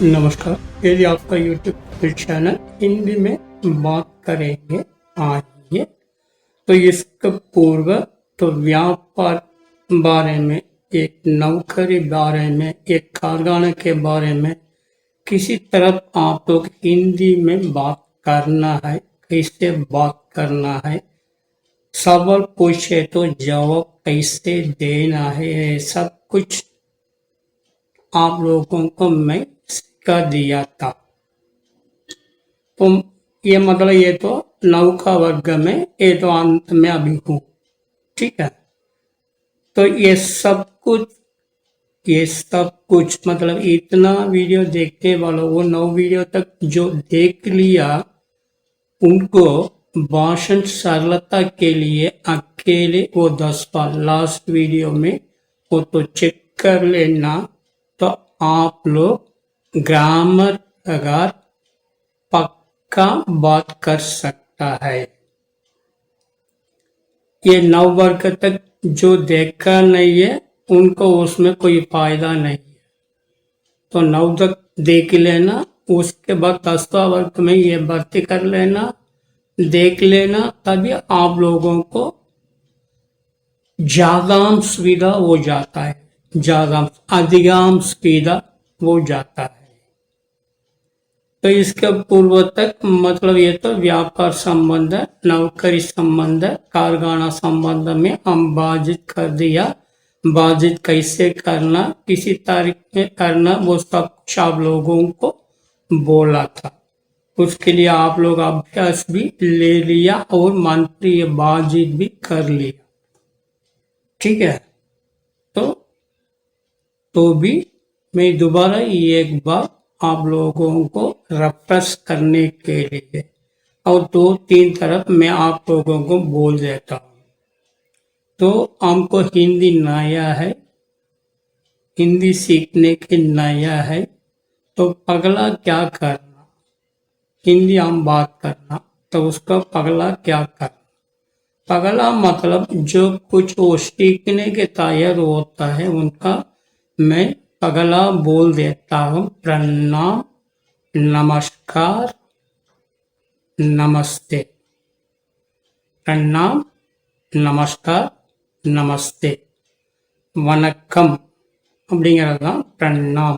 नमस्कार, यदि आपका यूट्यूब चैनल हिंदी में बात करेंगे आइए तो इसके पूर्व तो व्यापार बारे में, एक नौकरी बारे में, एक कारखाने के बारे में, किसी तरफ़ आप लोग हिंदी में बात करना है, कैसे बात करना है, सवाल पूछे तो जवाब कैसे देना है सब कुछ आप लोगों को मैं सिखा दिया था तो ये मतलब ये तो नौका वर्ग में ये तो अंत में अभी हूँ ठीक है तो ये सब कुछ ये सब कुछ मतलब इतना वीडियो देखने वालों वो नौ वीडियो तक जो देख लिया उनको भाषण सरलता के लिए अकेले वो दस बार लास्ट वीडियो में वो तो चेक कर लेना तो आप लोग ग्रामर अगर पक्का बात कर सकता है। ये नौ वर्ग तक जो देखा नहीं है, उनको उसमें कोई फ़ायदा नहीं है। तो नौ तक देख लेना, उसके बाद दसवा वर्ग में ये भर्ती कर लेना, देख लेना, तभी आप लोगों को ज़्यादा सुविधा हो जाता है। ज़्यादा अधिकांश सुविधा हो जाता है। तो इसके पूर्व तक मतलब ये तो व्यापार संबंध, नौकरी संबंध, कारखाना संबंध में हम बाधित कर दिया। बाधित कैसे करना, किसी तारीख में करना, वो सब कुछ आप लोगों को बोला था। उसके लिए आप लोग अभ्यास भी ले लिया और मंत्री बाजित भी कर लिया। ठीक है? तो तो भी मैं दोबारा एक बार आप लोगों को रेफ्रेश करने के लिए। और दो तीन तरफ़ मैं आप लोगों को बोल देता हूँ। तो हमको हिंदी नया है, हिंदी सीखने के नया है। तो पगला क्या करना? हिंदी हम बात करना तो उसका पगला क्या करना? पगला मतलब जो कुछ वो सीखने के तैयार होता है, उनका मैं पगला बोल देता हूँ प्रणाम नमस्कार नमस्ते प्रणाम नमस्कार நமஸ்தே வணக்கம் அப்படிங்கிறது தான் பிரணாம்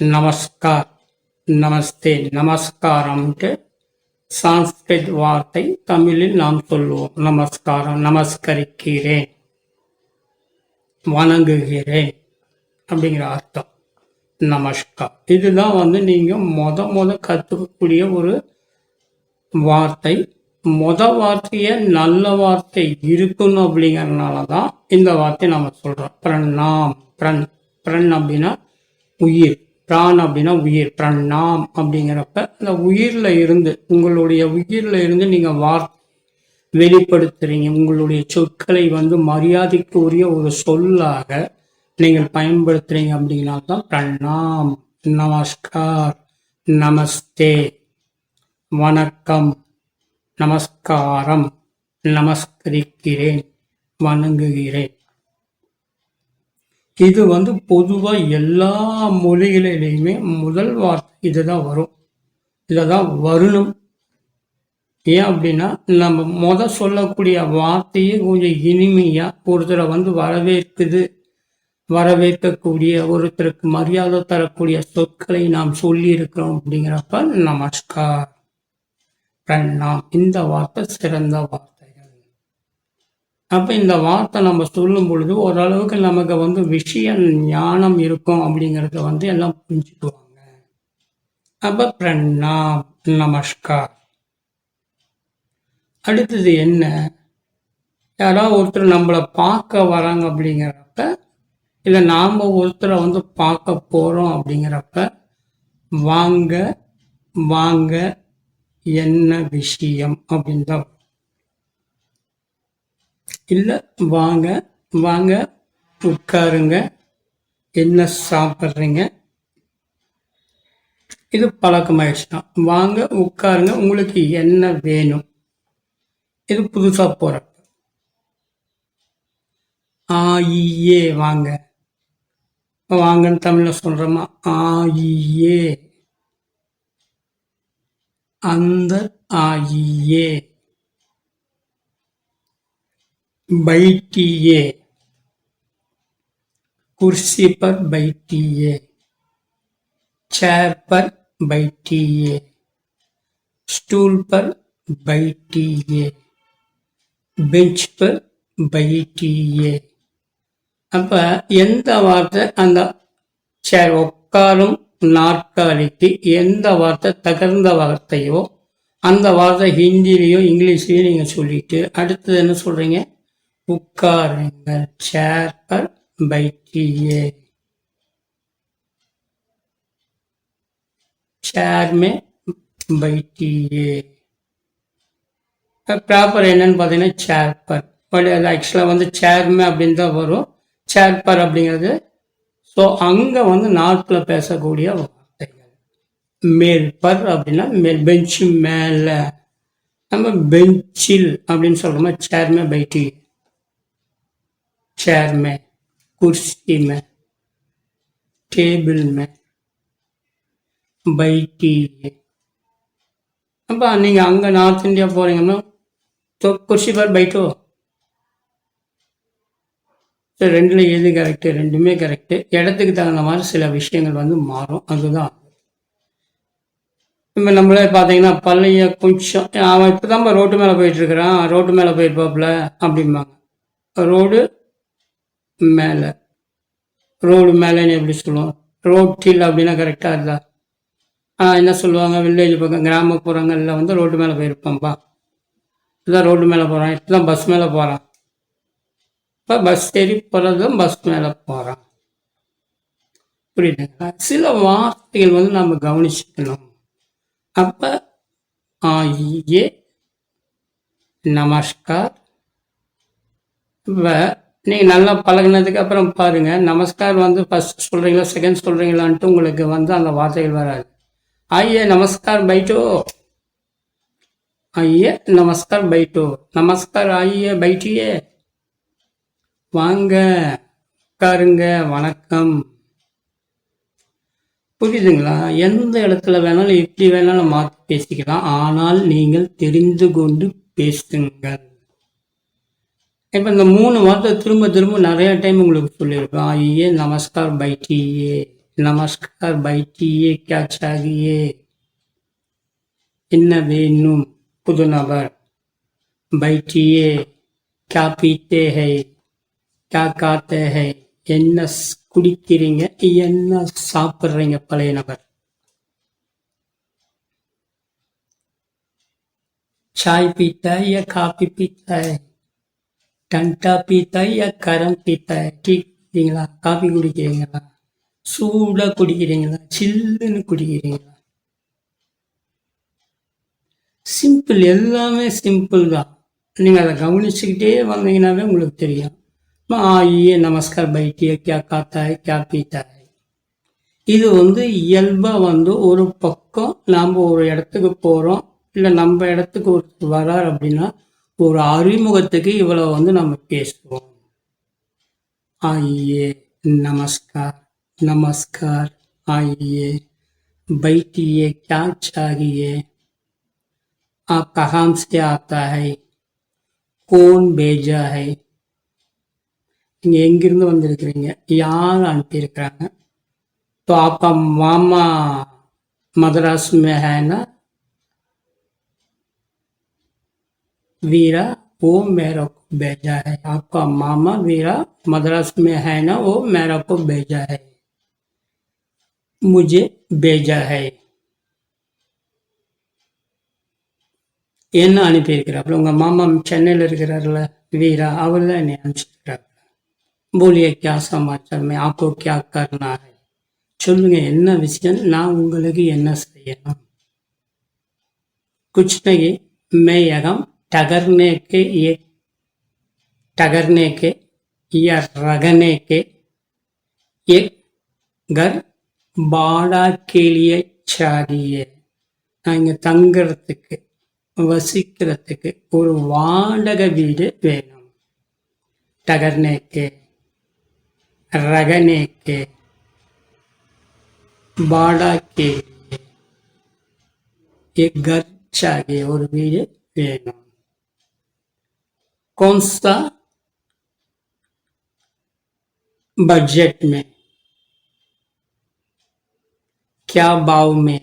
நமஸ்கார் நமஸ்தே நமஸ்காரம்ட்டு சான்ஸ்கிரிட் வார்த்தை தமிழில் நாம் சொல்லுவோம் நமஸ்காரம் நமஸ்கரிக்கிறேன் வணங்குகிறேன் அப்படிங்கிற அர்த்தம். நமஸ்கார். இதுதான் வந்து நீங்கள் மொத மொத கற்றுக்கக்கூடிய ஒரு வார்த்தை. மொத வார்த்தையை நல்ல வார்த்தை இருக்கணும் அப்படிங்கறதுனால தான் இந்த வார்த்தையை நம்ம சொல்கிறோம் பிரணாம் பிரண் பிரண் அப்படின்னா உயிர். பிரான் அப்படின்னா உயிர். பிரணாம் அப்படிங்கிறப்ப இந்த உயிரில் இருந்து உங்களுடைய உயிர்ல இருந்து நீங்கள் வார்த்தை வெளிப்படுத்துறீங்க. உங்களுடைய சொற்களை வந்து மரியாதைக்கு உரிய ஒரு சொல்லாக நீங்கள் பயன்படுத்துறீங்க அப்படின்னா தான் பிரணாம். நமஸ்கார். நமஸ்தே. வணக்கம். நமஸ்காரம். நமஸ்கரிக்கிறேன். வணங்குகிறேன். இது வந்து பொதுவா எல்லா மொழிகளிலையுமே முதல் வார்த்தை இதுதான் வரும். இதுதான் வரணும். ஏன் அப்படின்னா நம்ம முத சொல்லக்கூடிய வார்த்தையே கொஞ்சம் இனிமையா ஒருத்தரை வந்து வரவேற்குது. வரவேற்கக்கூடிய ஒருத்தருக்கு மரியாதை தரக்கூடிய சொற்களை நாம் சொல்லி இருக்கிறோம் அப்படிங்கிறப்ப நமஸ்கார். பிரணாம். இந்த வார்த்தை சிறந்த வார்த்தைகள். அப்ப இந்த வார்த்தை நம்ம சொல்லும் பொழுது ஓரளவுக்கு நமக்கு வந்து விஷய ஞானம் இருக்கும் அப்படிங்கறத வந்து எல்லாம் புரிஞ்சுக்குவாங்க. அப்ப பிரணாம். நமஸ்கார். அடுத்தது என்ன? யாராவது ஒருத்தர் நம்மளை பார்க்க வராங்க அப்படிங்கிறப்ப இல்லை நாம் ஒருத்தரை வந்து பார்க்க போகிறோம் அப்படிங்கிறப்ப வாங்க வாங்க என்ன விஷயம்? அப்படின்னு தான் இல்லை வாங்க வாங்க உட்காருங்க. என்ன சாப்பிட்றீங்க? இது பழக்கமாயிடுச்சுன்னா வாங்க உட்காருங்க. உங்களுக்கு என்ன வேணும்? இது புதுசாக போகிறப்ப ஆ வாங்க. வாங்க வாங்கன்னு தமிழில் சொல்கிறோமா ஆயியே அந்த आइए बैठिए कुर्सी पर बैठिए चेयर पर बैठिए स्टूल पर बैठिए பெஞ்ச் பர் பைட்டியே அப்போ எந்த வார்த்தை அந்த சேர் உட்காரும் நாற்காலிக்கு எந்த வார்த்தை தகர்ந்த வார்த்தையோ அந்த வார்த்தை ஹிந்திலையும் இங்கிலீஷ்லையும் நீங்கள் சொல்லிட்டு அடுத்தது என்ன சொல்கிறீங்க உட்காருங்கள் சேர் பர் பைட்டியே சேர் மே பைட்டியே ப்ராப்பர் என்னன்னு பார்த்தீங்கன்னா சேர் பர் பட் அது ஆக்சுவலாக வந்து சேர்மே அப்படின்னு தான் வரும். சேர்ப்பர் அப்படிங்கிறது. ஸோ அங்கே வந்து நார்த்தில் பேசக்கூடிய வார்த்தைகள். மேற்பர் அப்படின்னா மேல் பெஞ்சு மேலே. நம்ம பெஞ்சில் அப்படின்னு சொல்கிறோமா சேர்மே பைட்டி சேர்மே குர்சிமே டேபிள்மே பைட்டி அப்போ நீங்கள் அங்கே நார்த் இந்தியா போகிறீங்கன்னா தொ குர்சி பர் பைட்டோ ஸோ ரெண்டில் எது கரெக்டு ரெண்டுமே கரெக்டு இடத்துக்கு தகுந்த மாதிரி சில விஷயங்கள் வந்து மாறும். அதுதான். இப்போ நம்மளே பார்த்தீங்கன்னா பள்ளிய கொஞ்சம் அவன் இப்போ தான் ரோட்டு மேலே போயிட்டுருக்கிறான். ரோட்டு மேலே போயிருப்பாப்புல அப்படிம்பாங்க. ரோடு மேலே. ரோடு மேலேன்னு எப்படி சொல்லுவோம்? ரோட்டில் அப்படின்னா கரெக்டாக இருந்தா. என்ன சொல்லுவாங்க? வில்லேஜ் பக்கம் கிராமப்புறங்களில் வந்து ரோட்டு மேலே போயிருப்பான்ப்பா இதுதான் ரோட்டு மேலே போகிறான் இப்போதான் பஸ் மேலே போகிறான் இப்போ பஸ் ஏறி போகிறதும் பஸ் மேலே போகிறான் புரியுதுங்களா? சில வார்த்தைகள் வந்து நம்ம கவனிச்சுக்கணும். அப்போ ये நமஸ்கார். இப்போ நீங்கள் நல்லா பழகினதுக்கு அப்புறம் பாருங்கள் நமஸ்கார் வந்து ஃபஸ்ட் சொல்கிறீங்களா செகண்ட் சொல்கிறீங்களான்ட்டு உங்களுக்கு வந்து அந்த வார்த்தைகள் வராது. ஐயே நமஸ்கார் பைட்டோ. ஐயே நமஸ்கார் பைட்டோ. நமஸ்கார் ஐயே பைட்டியே. வாங்க உட்காருங்க வணக்கம். புரியுதுங்களா? எந்த இடத்துல வேணாலும் எப்படி வேணாலும் மாற்றி பேசிக்கலாம். ஆனால் நீங்கள் தெரிந்து கொண்டு பேசுங்கள். இப்போ இந்த மூணு வார்த்தை திரும்ப திரும்ப நிறைய டைம் உங்களுக்கு சொல்லியிருக்கோம். ஐயே நமஸ்கார் பைட்டியே நமஸ்கார் பைட்டியே கே சாகியே என்ன வேணும் புது நபர்? பைட்டியே கே பீத்தே ஹை காத்தே ஹை என்ன குடிக்கிறீங்க என்ன சாப்பிட்றீங்க பழைய நபர் சாய் पीता है या காபி पीता है டண்டா பீத்தா யா கரம் பீத்தா டீ குடிக்கிறீங்களா காபி குடிக்கிறீங்களா சூடாக குடிக்கிறீங்களா சில்லுன்னு குடிக்கிறீங்களா சிம்பிள் எல்லாமே சிம்பிள் தான் நீங்கள் அதை கவனிச்சுக்கிட்டே வந்தீங்கன்னாவே உங்களுக்கு தெரியும் ஆயியே நமஸ்கார் பைட்டிய கே காத்தாய் கே பீத்தாய் இது வந்து இயல்பாக வந்து ஒரு பக்கம் நாம் ஒரு இடத்துக்கு போகிறோம் இல்லை நம்ம இடத்துக்கு ஒரு வரார் அப்படின்னா ஒரு அறிமுகத்துக்கு இவ்வளோ வந்து நம்ம பேசுவோம் आइए नमस्कार नमस्कार आइए बैठिए क्या चाहिए आप कहाँ से आता है कौन भेजा है நீங்கள் எங்கிருந்து வந்திருக்கிறீங்க யார் அனுப்பியிருக்கிறாங்க तो आपका मामा मद्रास में है ना वीरा वो मेरे को भेजा है आपका मामा वीरा मद्रास में है ना वो मेरे को भेजा है मुझे भेजा है என்ன அனுப்பியிருக்கிறாப்புல உங்கள் மாமா சென்னையில் இருக்கிறார்ல வீரா அவர் தான் என்னை அனுப்பிச்சிருக்கிறார் बोलिए क्या समाचार में आपको क्या करना है சொல்லுங்க என்ன விஷயம் நான் உங்களுக்கு என்ன செய்யணும் कुछ नहीं मैं यहाँ ठगरने के एक ठगरने के या रगने के एक घर बाड़ा के लिए चाहिए நான் இங்கே தங்குறதுக்கு வசிக்கிறதுக்கு ஒரு வாடகை வீடு வேணும் டகர்னேக்கு ரகனேக்கு बाड़ा के लिए एक घर चाहिए और வீடு வேணும் कौन सा बजट में क्या भाव में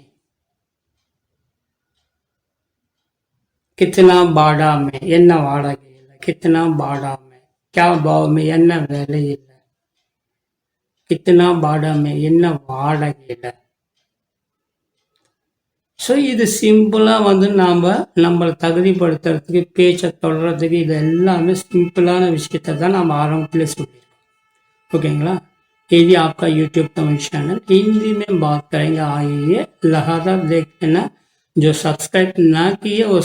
कितना बाड़ा में என்ன வாடகையில் कितना बाड़ा में क्या भाव में என்ன விலையில் कितना கித்தனா பாடாமே என்ன வாடகையில் ஸோ இது சிம்பிளாக வந்து நாம் நம்மளை தகுதிப்படுத்துறதுக்கு பேச்சை தொடர்றதுக்கு இது எல்லாமே சிம்பிளான விஷயத்த தான் நம்ம ஆரம்பத்தில் சொல்லியிருக்கோம். ஓகேங்களா? இது आपका யூடியூப் तमिल चैनल हिंदी में बात करेंगे आइए लहादा देख लेना जो सब्सक्राइब ना किए वो